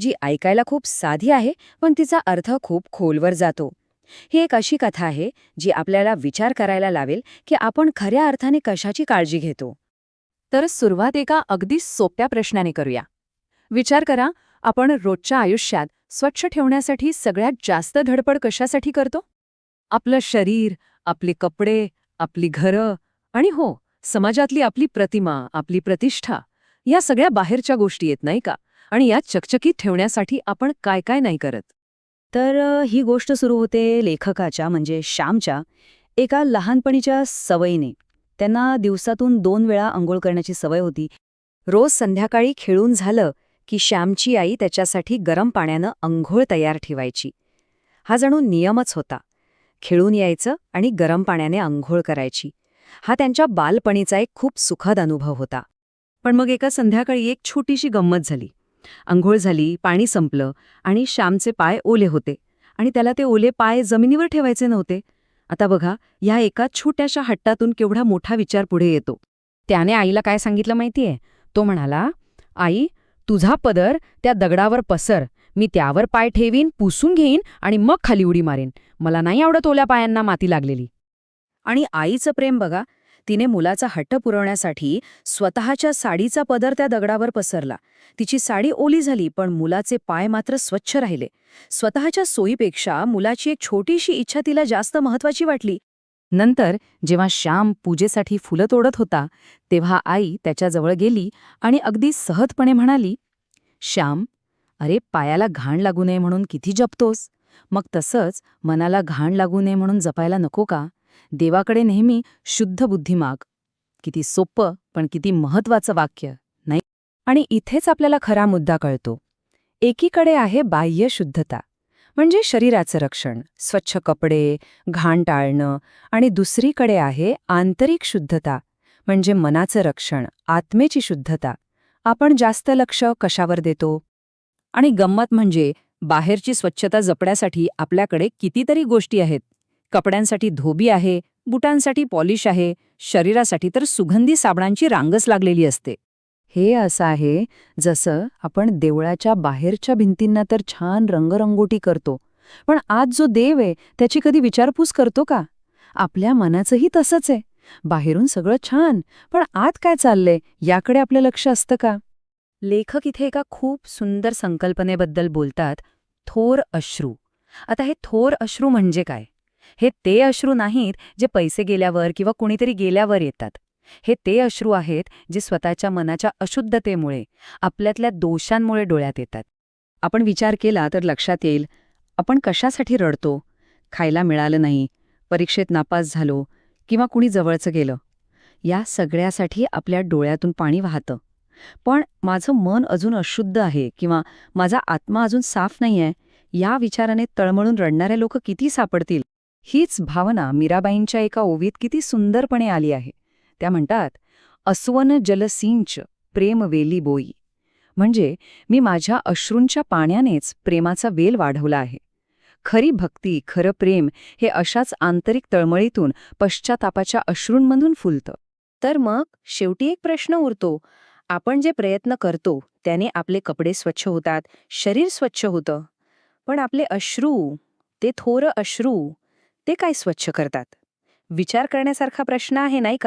जी ऐकायला खूप साधी आहे पण तिचा अर्थ खूप खोलवर जातो. ही एक अशी कथा आहे जी आपल्याला विचार करायला लावेल की आपण खऱ्या अर्थाने कशाची काळजी घेतो. तर सुरुवात एका अगदी सोप्या प्रश्नाने करूया. विचार करा आपण रोजच्या आयुष्यात स्वच्छ ठेवण्यासाठी सगळ्यात जास्त धडपड कशासाठी करतो? आपलं शरीर आपले कपडे आपली घरं आणि हो समाजातली आपली प्रतिमा आपली प्रतिष्ठा या सगळ्या बाहेरच्या गोष्टी येत नाही का? आणि यात चकचकीत ठेवण्यासाठी आपण काय काय नाही करत. तर ही गोष्ट सुरू होते लेखकाच्या म्हणजे श्यामच्या एका लहानपणीच्या सवयीने. त्यांना दिवसातून दोन वेळा आंघोळ करण्याची सवय होती. रोज संध्याकाळी खेळून झालं की श्यामची आई त्याच्यासाठी गरम पाण्यानं अंघोळ तयार ठेवायची. हा जणू नियमच होता. खेळून यायचं आणि गरम पाण्याने आंघोळ करायची. हा त्यांच्या बालपणीचा एक खूप सुखद अनुभव होता. पण मग एका संध्याकाळी एक छोटीशी गंमत झाली. अंघोळ झाली पाणी संपलं आणि श्यामचे पाय ओले होते. आणि त्याला ते ओले पाय जमिनीवर ठेवायचे नव्हते. आता बघा या एका छोट्याशा हट्टातून केवढा मोठा विचार पुढे येतो. त्याने आईला काय सांगितलं माहितीये? तो म्हणाला आई तुझा पदर त्या दगडावर पसर. मी त्यावर पाय ठेवीन पुसून घेईन आणि मग खाली उडी मारेन. मला नाही आवडत ओल्या पायांना माती लागलेली. आणि आईचं प्रेम बघा तिने मुलाचा हट्ट पुरवण्यासाठी स्वतःच्या साडीचा पदर त्या दगडावर पसरला. तिची साडी ओली झाली पण मुलाचे पाय मात्र स्वच्छ राहिले. स्वतःच्या सोयीपेक्षा मुलाची एक छोटीशी इच्छा तिला जास्त महत्वाची वाटली. नंतर जेव्हा श्याम पूजेसाठी फुलं तोडत होता तेव्हा आई त्याच्याजवळ गेली आणि अगदी सहजपणे म्हणाली श्याम अरे पायाला घाण लागू नये म्हणून किती जपतोस? मग तसंच मनाला घाण लागू नये म्हणून जपायला नको का? देवाकडे नेहमी शुद्ध बुद्धी माग किती सोपं पण किती महत्वाचं वाक्य नाही? आणि इथेच आपल्याला खरा मुद्दा कळतो. एकीकडे आहे बाह्य शुद्धता म्हणजे शरीराचं रक्षण स्वच्छ कपडे घाण टाळणं आणि दुसरीकडे आहे आंतरिक शुद्धता म्हणजे मनाचं रक्षण आत्मेची शुद्धता. आपण जास्त लक्ष कशावर देतो? आणि गंमत म्हणजे बाहेरची स्वच्छता जपण्यासाठी आपल्याकडे कितीतरी गोष्टी आहेत. कपड्यांसाठी धोबी आहे बुटांसाठी पॉलिश आहे शरीरासाठी तर सुगंधी साबणांची रांगच लागलेली असते. हे असं आहे जसं आपण देवळाच्या बाहेरच्या भिंतींना तर छान रंगरंगोटी करतो पण आज जो देव आहे त्याची कधी विचारपूस करतो का? आपल्या मनाचंही तसंच आहे. बाहेरून सगळं छान पण आत काय चाललंय याकडे आपलं लक्ष असतं का? लेखक इथे एका खूप सुंदर संकल्पनेबद्दल बोलतात थोर अश्रू. आता हे थोर अश्रू म्हणजे काय? हे ते अश्रू नाहीत जे पैसे गेल्यावर किंवा कुणीतरी गेल्यावर येतात. हे ते अश्रू आहेत जे स्वतःच्या मनाच्या अशुद्धतेमुळे आपल्यातल्या दोषांमुळे डोळ्यात येतात. आपण विचार केला तर लक्षात येईल आपण कशासाठी रडतो? खायला मिळालं नाही परीक्षेत नापास झालो किंवा कुणी जवळचं गेलं. या सगळ्यासाठी आपल्या डोळ्यातून पाणी वाहतं. पण माझं मन अजून अशुद्ध आहे किंवा माझा आत्मा अजून साफ नाहीये या विचाराने तळमळून रडणारे लोक किती सापडतील? हीच भावना मीराबाईंच्या एका ओवीत किती सुंदरपणे आली आहे. त्या म्हणतात अस्वन जलसिंच प्रेम वेली बोई. म्हणजे मी माझ्या अश्रूंच्या पाण्यानेच प्रेमाचा वेल वाढवला आहे. खरी भक्ती खरं प्रेम हे अशाच आंतरिक तळमळीतून पश्चातापाच्या अश्रूंमधून फुलतं. तर मग शेवटी एक प्रश्न उरतो. आपण जे प्रयत्न करतो त्याने आपले कपडे स्वच्छ होतात शरीर स्वच्छ होतं. पण आपले अश्रू ते थोर अश्रू ते काय स्वच्छ करतात? विचार करण्यासारखा प्रश्न आहे नाही का?